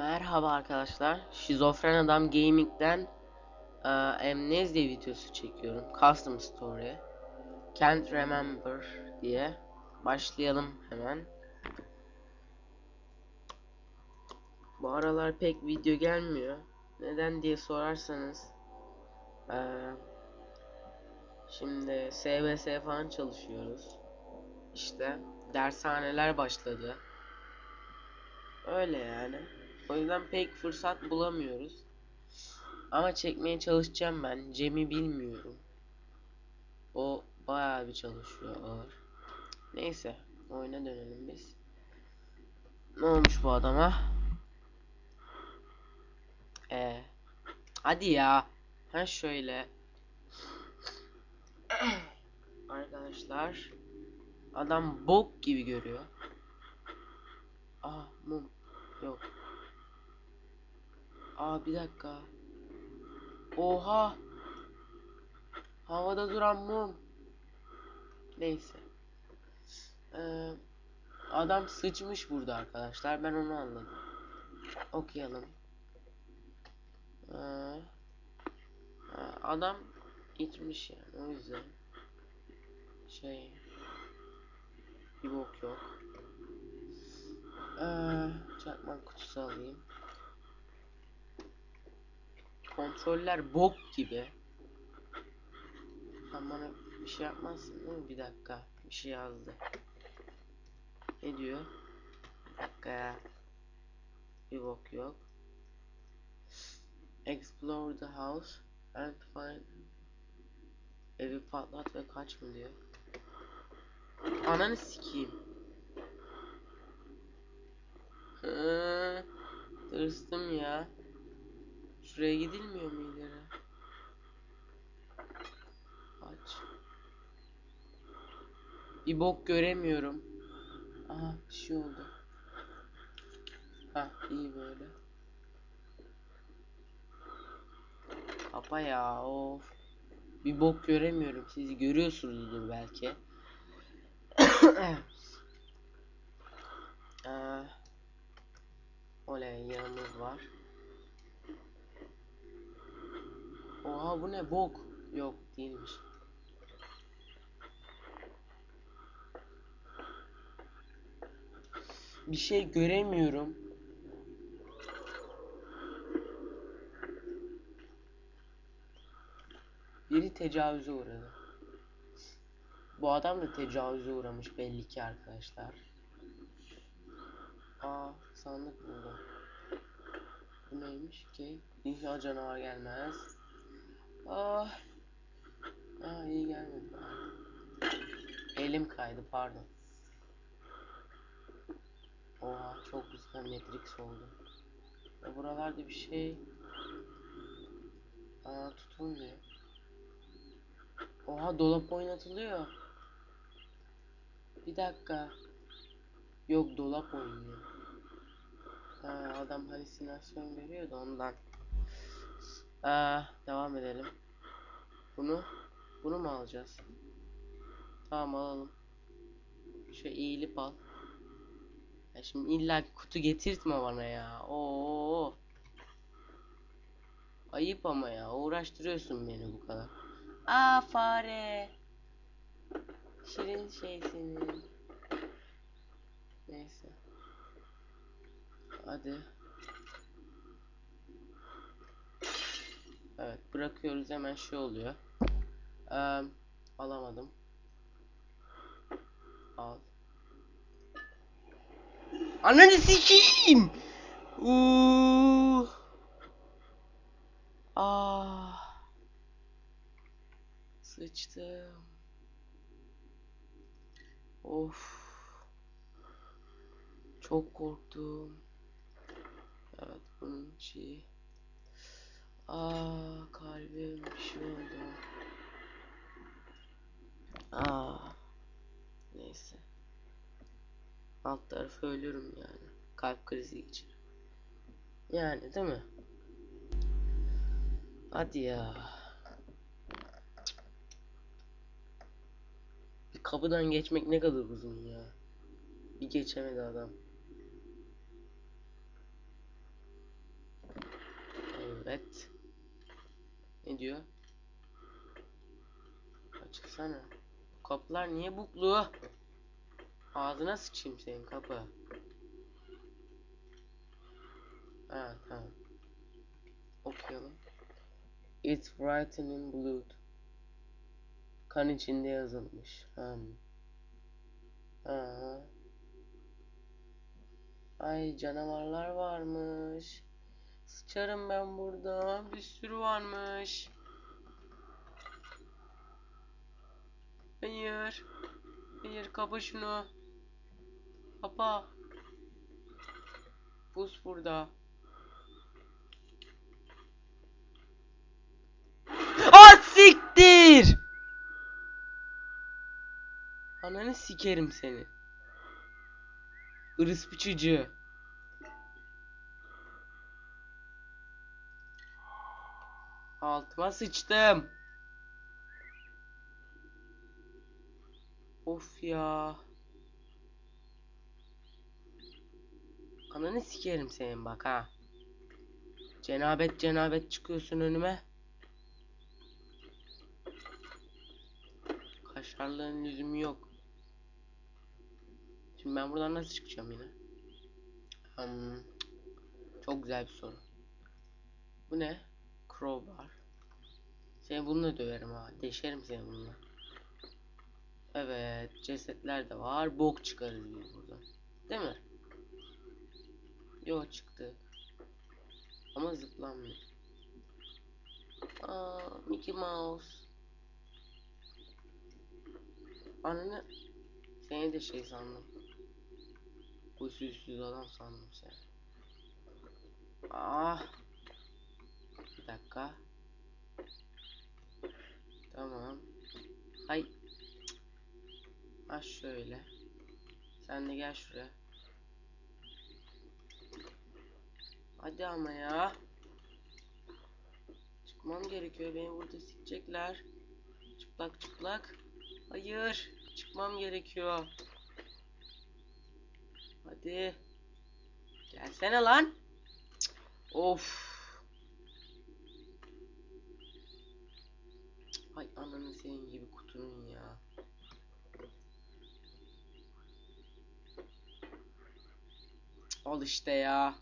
Merhaba arkadaşlar. Şizofren Adam Gaming'den e, Amnesia videosu çekiyorum. Custom Story. Can't Remember diye. Başlayalım hemen. Bu aralar pek video gelmiyor. Neden diye sorarsanız e, şimdi SBS falan çalışıyoruz. İşte dershaneler başladı. Öyle yani. O yüzden pek fırsat bulamıyoruz. Ama çekmeye çalışacağım ben. Cem'i bilmiyorum. O bayağı bir çalışıyor ağır. Neyse. Oyuna dönelim biz. Ne olmuş bu adama? Ee, hadi ya. Ha şöyle. Arkadaşlar. Adam bok gibi görüyor. Aa mum. Yok. Aa bir dakika. Oha. Havada duran mum. Neyse. Ee, adam sıçmış burada arkadaşlar. Ben onu anladım. Okuyalım. Ee, adam gitmiş yani o yüzden. Şey. Bir bok yok. Ee, çakmak kutusu alayım. Kontroller bok gibi. Sen bana bir şey yapmazsın değil mi? Bir dakika. Bir şey yazdı. Ne diyor? Bir dakika ya. Bir bok yok. Explore the house and find Evi patlat ve kaç mı diyor. Ananı sikeyim. Hı, Tırstım ya. Şuraya gidilmiyor mu ileri? Aç. Bir bok göremiyorum. Aha bir şey oldu. Ha iyi böyle. Kapa ya of. Bir bok göremiyorum. Siz görüyorsunuzdur belki. Ee, oley yanımız var. Oha bu ne bok? Yok değilmiş. Bir şey göremiyorum. Biri tecavüze uğradı. Bu adam da tecavüze uğramış belli ki arkadaşlar. Aa sandık buldum. Bu neymiş ki? İnşallah canavar gelmez. Ah. Aa iyi gelmedi. Elim kaydı pardon. Oha çok güzel Matrix oldu. Ya buralarda bir şey Aa tutulmuyor. Oha dolap oynatılıyor. Bir dakika. Yok dolap oynuyor. Ha, adam halüsinasyon veriyor da ondan. Aa, devam edelim. Bunu bunu mu alacağız? Tamam alalım. Şöyle eğilip al. Ya şimdi illa kutu getirtme bana ya. Oo. Ayıp ama ya. Uğraştırıyorsun beni bu kadar. Aa fare. Şirin şey senin. Neyse. Hadi. Evet bırakıyoruz hemen şey oluyor. Ee, alamadım. Al. Ananı sikeyim. Uuu. Ah. Sıçtım. Of. Çok korktum. Evet bunun şeyi. Aa kalbim bir şey oldu. Aa. Neyse. Alt tarafı ölürüm yani. Kalp krizi geçirir. Yani değil mi? Hadi ya. Bir kapıdan geçmek ne kadar uzun ya. Bir geçemedi adam. Evet. Ne diyor? Açıksana. Kapılar niye buklu? Ağzına sıçayım senin kapı. Ha tamam. Okuyalım. It's written in blood. Kan içinde yazılmış. Hmm. Ha. Ay canavarlar varmış. Sıçarım ben burada. Bir sürü varmış. Hayır. Hayır kapa şunu. Kapa. Pus burada. Ah siktir! Ananı sikerim seni. Irıs çocuğu. Altıma sıçtım. Of ya. Ananı sikerim senin bak ha. Cenabet cenabet çıkıyorsun önüme. Kaşarlığın lüzumu yok. Şimdi ben buradan nasıl çıkacağım yine? Hmm, çok güzel bir soru. Bu ne? Crowbar. Seni bununla döverim ha. Deşerim seni bununla. Evet. Cesetler de var. Bok çıkarız biz buradan. Değil mi? Yo çıktı. Ama zıplanmıyor. Aa, Mickey Mouse. Anne seni de şey sandım. Bu süssüz adam sandım seni. Ah. Dakika. Tamam. Hay. Ha şöyle. Sen de gel şuraya. Hadi ama ya. Çıkmam gerekiyor. Beni burada sikecekler. Çıplak çıplak. Hayır. Çıkmam gerekiyor. Hadi. Gelsene lan. Of. Cık, Ay ananı senin gibi kutunun ya. Al işte ya.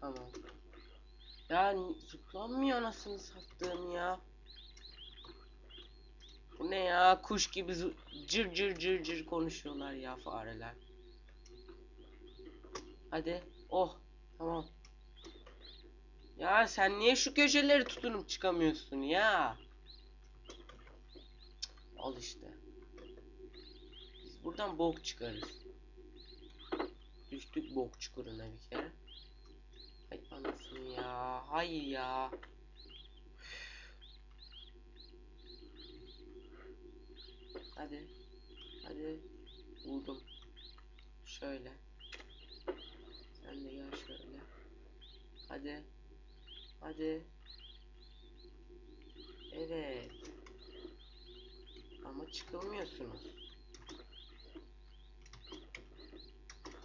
Tamam. Ya zıplanmıyor anasını sattığım ya. Bu ne ya? Kuş gibi cır cır cır cır konuşuyorlar ya fareler. Hadi. Oh. Tamam. Ya sen niye şu köşeleri tutunup çıkamıyorsun ya? Al işte. Biz buradan bok çıkarız. Düştük bok çukuruna bir kere. Hay anasını ya. Hayır ya. Hadi. Hadi. Buldum. Şöyle. Sen de gel şöyle. Hadi. Hadi. Evet. Ama çıkamıyorsunuz.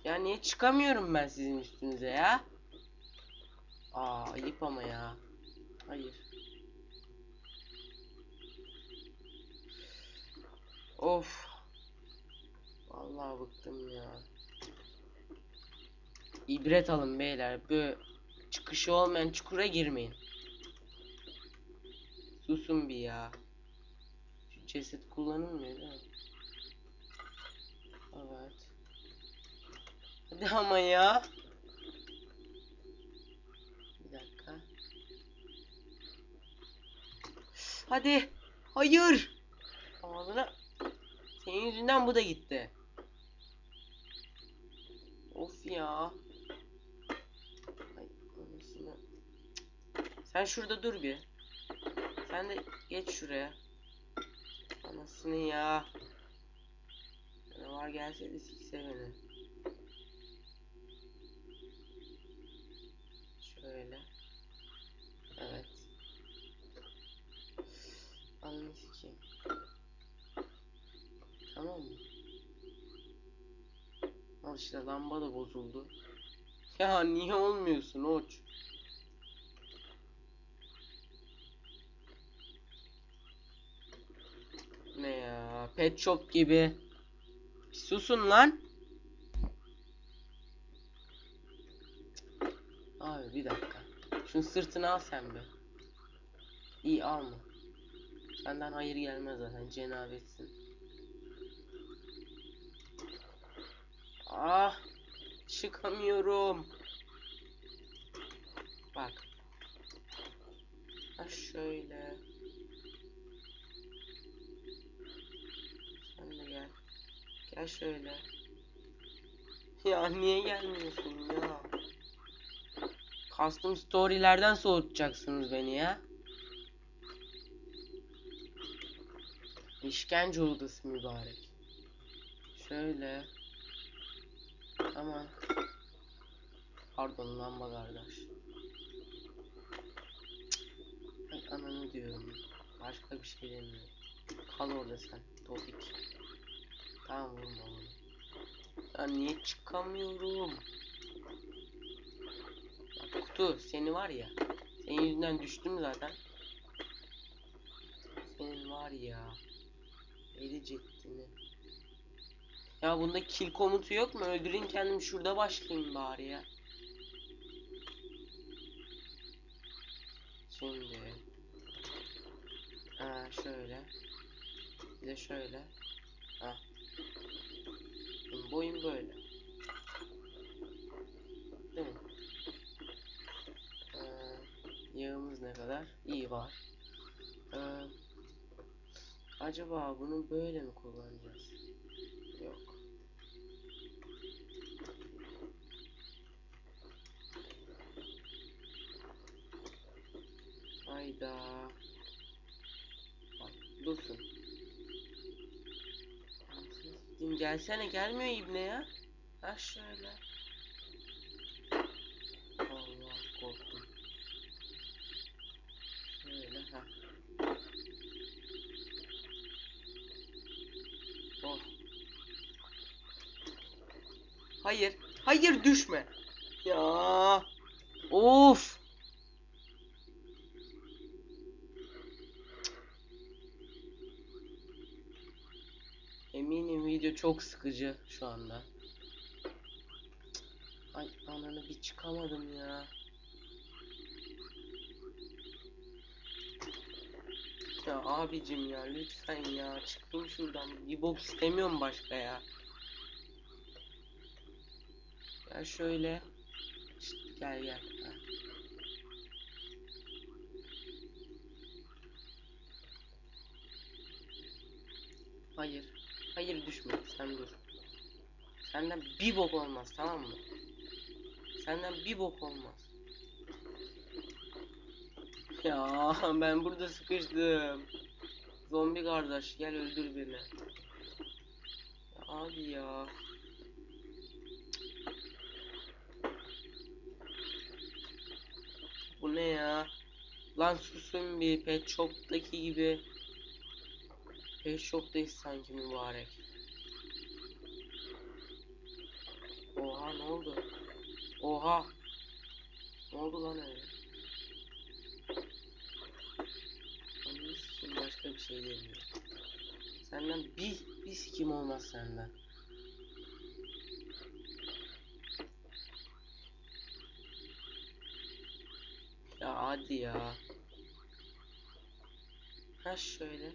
Ya niye çıkamıyorum ben sizin üstünüze ya? Aa ayıp ama ya. Hayır. Of. Vallahi bıktım ya. İbret alın beyler. Bu çıkışı olmayan çukura girmeyin. Susun bir ya. Şu ceset kullanılmıyor değil mi? Evet. Hadi ama ya. Bir dakika. Hadi. Hayır. Ağzına. Senin yüzünden bu da gitti. Of ya. Ay anasını. Sen şurada dur bir. Sen de geç şuraya. Anasını ya. Canavar gelseydi sikse beni. Şöyle. Evet. Ananı sikeyim. Tamam mı? Al işte lamba da bozuldu. Ya niye olmuyorsun Oç? Ne ya? Pet shop gibi. Bir Susun lan. Abi bir dakika. Şunun sırtını al sen be. İyi alma. Senden hayır gelmez zaten cenabetsin. Ah çıkamıyorum. Bak. Ha şöyle. Sen de gel. Şöyle. Ya niye gelmiyorsun ya? Custom story'lerden soğutacaksınız beni ya. İşkence odası mübarek. Şöyle. Ama pardon lamba kardeş. Ay ananı diyorum. Başka bir şey demiyorum. Kal orada sen. Topik. Tamam vurma onu. Ya niye çıkamıyorum? Bak kutu seni var ya. Senin yüzünden düştüm zaten. Senin var ya. Eli ceddini. Ya bunda kill komutu yok mu? Öldüreyim kendim şurada başlayayım bari ya. Şimdi. Ha şöyle. Bir de şöyle. Ha. Boyum böyle. Değil mi? Ee, yağımız ne kadar? İyi var. Ee, acaba bunu böyle mi kullanacağız? Yok. Hayda. Bak dursun. Gelsene gelmiyor ibne ya. Ha şöyle. Allah korktum. Şöyle ha. Oh. Hayır. Hayır düşme. Ya. Of. Eminim video çok sıkıcı şu anda. Ay ananı bir çıkamadım ya. Ya abicim ya lütfen ya çıkayım şuradan. Bir bok istemiyorum başka ya. Ya şöyle. Şşt, gel gel. Ha. Hayır. Hayır düşme. Sen dur. Senden bir bok olmaz tamam mı? Senden bir bok olmaz. Ya ben burada sıkıştım. Zombi kardeş gel öldür beni. Abi ya. Bu ne ya? Lan susun bir pet shop'taki gibi. Pet shop'tayız sanki mübarek. Oha ne oldu? Oha. Ne oldu lan öyle? Sikeyim, başka bir şey demiyorum. Senden bir, bir sikim olmaz senden. Ya hadi ya. Ha şöyle.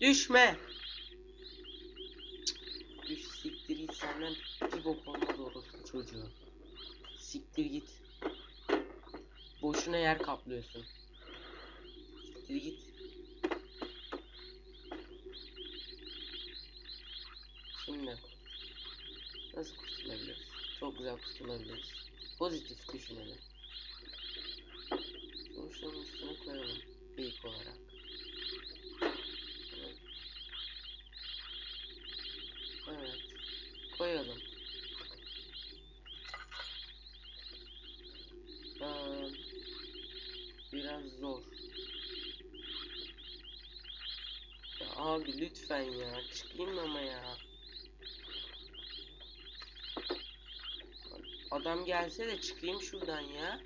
Düşme. Düş siktir git senden bir bok olmaz orospu çocuğu. Siktir git. Boşuna yer kaplıyorsun. Siktir git. Şimdi nasıl kurtulabiliriz? Çok güzel kurtulabiliriz. Pozitif düşünelim. Şunun üstüne koyalım. İlk olarak. Evet. Evet. Koyalım. Ee, biraz zor. Ya abi lütfen ya. Çıkayım ama ya. Adam gelse de çıkayım şuradan ya.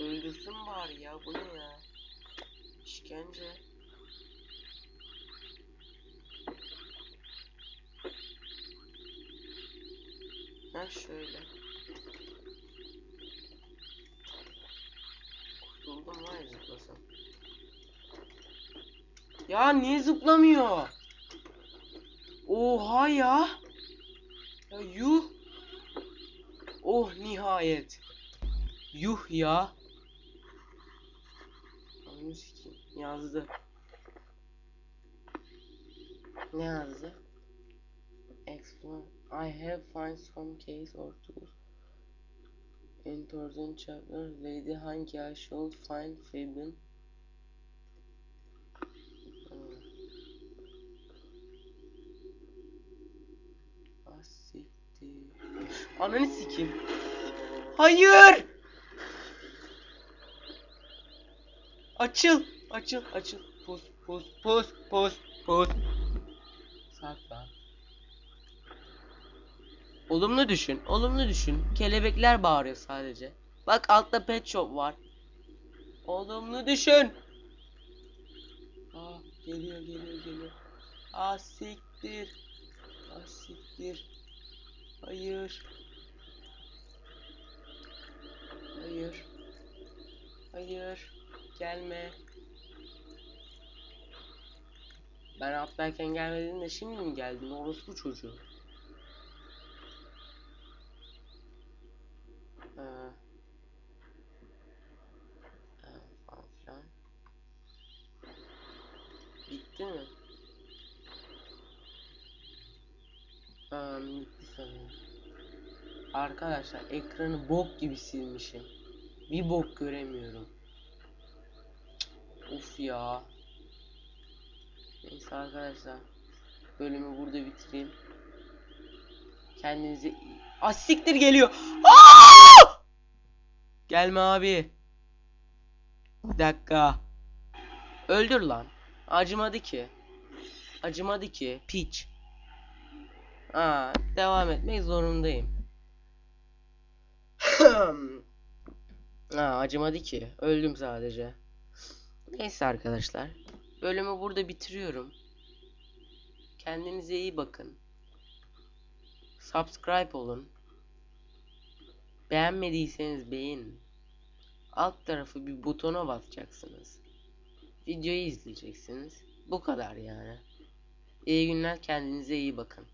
Öldürsün bari ya bu ne ya? İşkence. Ha şöyle. Kurtuldum var ya zıplasam. Ya niye zıplamıyor? Oha ya. Ya yuh. Oh nihayet. Yuh ya. Yazdı. Ne yazdı? Explore. I have find some case or tools. In thousand chapter, Lady Hankia should find Fabian. Hmm. Ah siktir. Ananı sikeyim. Hayır. Açıl. Açıl. Açıl. Pus. Pus. Pus. Pus. Pus. Sakla. Olumlu düşün. Olumlu düşün. Kelebekler bağırıyor sadece. Bak altta pet shop var. Olumlu düşün. Aa geliyor geliyor geliyor. Aa siktir. Aa siktir. Hayır. Hayır. Hayır. Gelme. Ben atlarken gelmedin de şimdi mi geldin? Orospu çocuğu. Ee, ee. Bitti mi? Aa, bitti sanırım. Arkadaşlar ekranı bok gibi silmişim. Bir bok göremiyorum. Of ya. Neyse arkadaşlar. Bölümü burada bitireyim. Kendinize iyi... Ah siktir geliyor. Aa! Gelme abi. Bir dakika. Öldür lan. Acımadı ki. Acımadı ki. Piç. Aa, devam etmek zorundayım. Aa, acımadı ki. Öldüm sadece. Neyse arkadaşlar. Bölümü burada bitiriyorum. Kendinize iyi bakın. Subscribe olun. Beğenmediyseniz beğenin. Alt tarafı bir butona basacaksınız. Videoyu izleyeceksiniz. Bu kadar yani. İyi günler kendinize iyi bakın.